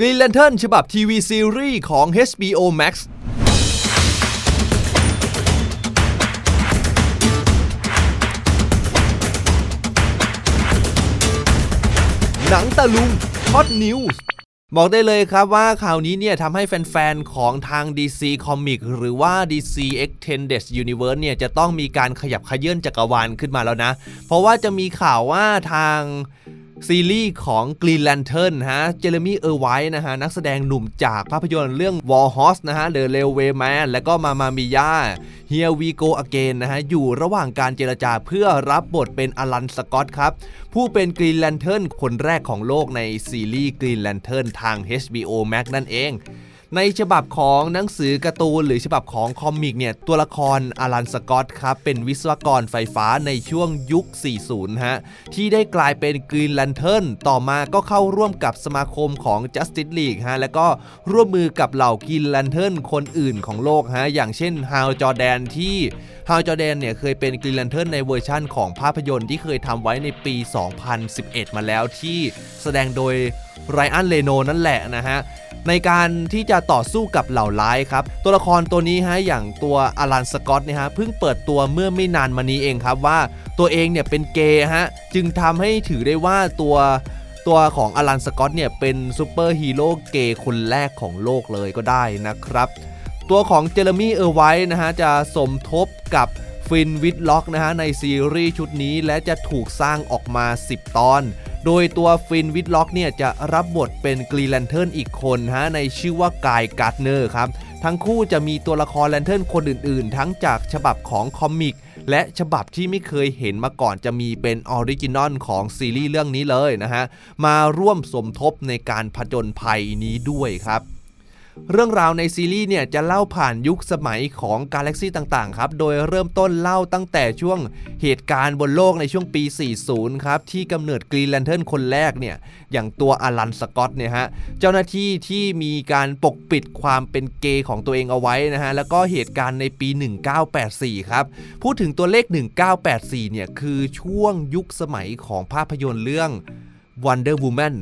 Green Lantern ฉบับทีวีซีรีส์ของ HBO Max หนังตะลุงช็อตนิวส์บอกได้เลยครับว่าข่าวนี้เนี่ยทำให้แฟน ๆ ของทาง DC Comic หรือว่า DC Extended Universe เนี่ยจะต้องมีการขยับขยื่นจักรวาลขึ้นมาแล้วนะ เพราะว่าจะมีข่าวว่าทาง ซีรีส์ของ Green Lantern ฮะ เจเรมี่เออร์ไวท์นะฮะ นักแสดงหนุ่มจากภาพยนตร์เรื่อง War Horse นะฮะ The Railwayman และก็มามามิยา Here We Go Again นะฮะ อยู่ระหว่างการเจรจาเพื่อรับบทเป็นอลันสกอตครับ ผู้เป็น Green Lantern คนแรกของโลกในซีรีส์ Green Lantern ทาง HBO Max นั่นเอง ในฉบับของหนังสือการ์ตูนหรือฉบับของคอมิกเนี่ย ตัวละครอลันสกอตครับ เป็นวิศวกรไฟฟ้าในช่วงยุค 40 ฮะ ที่ได้กลายเป็นกรีน l ลนเทิร์นต่อมาก็เข้าร่วมกับสมาคมของ Justice League ฮะ แล้วก็ร่วมมือกับเหล่ากรีน l ลนเทิร์นคนอื่นของโลกฮะ อย่างเช่นฮาวจอแดนที่ฮาวจอแดนเนี่ยเคยเป็นกรีน l ลนเทิร์นในเวอร์ชั่นของภาพยนตร์ที่เคยทำไว้ในปี 2011 มาแล้วที่แสดงโดยไรอันเลโนนั่นแหละนะฮะ ในการที่จะต่อสู้กับเหล่าร้ายครับ ตัวละครตัวนี้ฮะอย่างตัวอลันสกอตเนี่ยฮะเพิ่งเปิดตัวเมื่อไม่นานมานี้เองครับว่าตัวเองเนี่ยเป็นเกย์ฮะจึงทำให้ถือได้ว่าตัวตัวของอลันสกอตเนี่ยเป็นซูเปอร์ฮีโร่เกย์คนแรกของโลกเลยก็ได้นะครับ ตัวของเจเรมี่เออร์ไวท์นะฮะจะสมทบกับฟินวิดล็อกนะฮะในซีรีส์ชุดนี้และจะถูกสร้างออกมา 10 ตอน โดยตัวฟินวิดล็อกเนี่ยจะรับบทเป็นกรีแลนเทิร์นอีกคนฮะในชื่อว่ากายการ์ดเนอร์ครับ ทั้งคู่จะมีตัวละครแลนเทิร์นคนอื่นๆ ทั้งจากฉบับของคอมิกและฉบับที่ไม่เคยเห็นมาก่อนจะมีเป็นออริจินอลของซีรีส์เรื่องนี้เลยนะฮะ มาร่วมสมทบในการผจญภัยนี้ด้วยครับ เรื่องราวในซีรีส์เนี่ยจะเล่าผ่านยุคสมัยของกาแล็กซีต่างๆครับ โดยเริ่มต้นเล่าตั้งแต่ช่วงเหตุการณ์บนโลกในช่วงปี 40 ครับ ที่กำเนิดกรีนแลนเทิร์นคนแรกเนี่ย อย่างตัวอลันสกอตเนี่ยฮะ เจ้าหน้าที่ที่มีการปกปิดความเป็นเกย์ของตัวเองเอาไว้นะฮะ แล้วก็เหตุการณ์ในปี 1984 ครับ พูดถึงตัวเลข 1984 เนี่ยคือช่วงยุคสมัยของภาพยนตร์เรื่อง Wonder Woman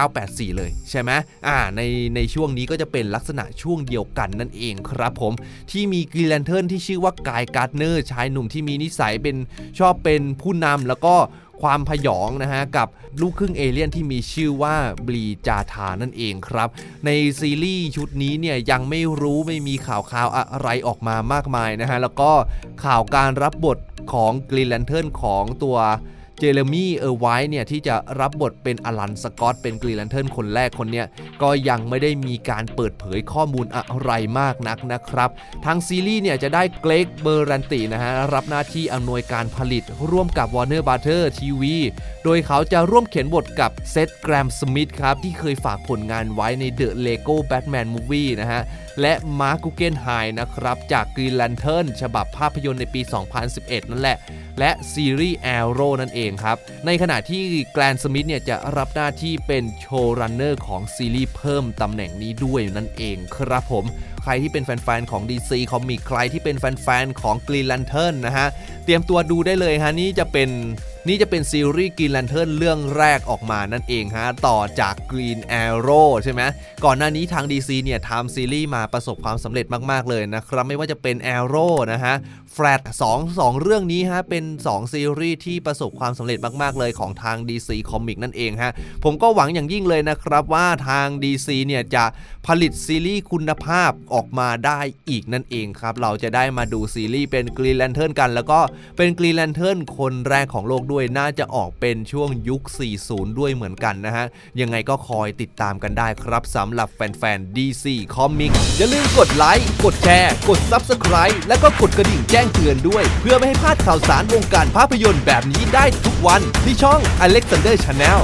1984 เลยใช่ไหมอ่าในในช่วงนี้ก็จะเป็นลักษณะช่วงเดียวกันนั่นเองครับผม ที่มีกรีแลนเทิร์นที่ชื่อว่ากายการ์ดเนอร์ชายหนุ่มที่มีนิสัยเป็นชอบเป็นผู้นำแล้วก็ความพยองนะฮะ กับลูกครึ่งเอเลี่ยนที่มีชื่อว่าบลีจาธานั่นเองครับ ในซีรีส์ชุดนี้เนี่ย ยังไม่รู้ไม่มีข่าวข่าวอะไรออกมามากมายนะฮะ แล้วก็ข่าวการรับบทของกรีแลนเทิร์นของตัว เจเรมี่เออร์ไวท์เนี่ยที่จะรับบทเป็นอลันสกอตเป็นกรีแลนเทิร์นคนแรกคนเนี้ยก็ยังไม่ได้มีการเปิดเผยข้อมูลอะไรมากนักนะครับ ทางซีรีส์เนี่ยจะได้เกรกเบอร์รันตินะฮะรับหน้าที่อำนวยการผลิตร่วมกับ Warner b r o t h e r TV โดยเขาจะร่วมเขียนบทกับเซธแกรมสมิธครับ ที่เคยฝากผลงานไว้ใน The Lego Batman Movie นะฮะ และมาร์คกูเกนไฮนะครับ จาก Green Lantern ฉบับภาพยนตร์ในปี 2011 นั่นแหละ และซีรีส์ Arrow นั่นเองครับ ในขณะที่แกลนสมิธเนี่ยจะรับหน้าที่เป็นโชว์รันเนอร์ของซีรีส์เพิ่มตำแหน่งนี้ด้วยนั่นเองครับผม ใครที่เป็นแฟนๆของ DC Comic ใครที่เป็นแฟนๆของ Green Lantern นะฮะ เตรียมตัวดูได้เลยฮะนี่จะเป็น นี่จะเป็นซีรีส์ Green Lantern เรื่องแรกออกมานั่นเองฮะ ต่อจาก Green Arrow ใช่ไหมก่อนหน้านี้ทาง DC เนี่ยทำซีรีส์มาประสบความสำเร็จมาก ๆ เลยนะครับ ไม่ว่าจะเป็น Arrow นะฮะ Flat 2 2 เรื่องนี้ฮะ เป็น 2 ซีรีส์ที่ประสบความสำเร็จมาก ๆ เลยของทาง DC Comic นั่นเองฮะ ผมก็หวังอย่างยิ่งเลยนะครับว่าทาง DC เนี่ยจะผลิตซีรีส์คุณภาพออกมาได้อีกนั่นเองครับ เราจะได้มาดูซีรีส์เป็น Green Lantern กัน แล้วก็เป็น Green Lantern คนแรกของโลกด้วยน่าจะออกเป็นช่วงยุค 40 ด้วยเหมือนกันนะฮะ ยังไงก็คอยติดตามกันได้ครับสำหรับแฟนๆ DC Comics อย่าลืมกดไลค์ กดแชร์ กด Subscribe และก็กดกระดิ่งแจ้งเตือนด้วย เพื่อไม่ให้พลาดข่าวสารวงการภาพยนตร์แบบนี้ได้ทุกวันที่ช่อง Alexander Channel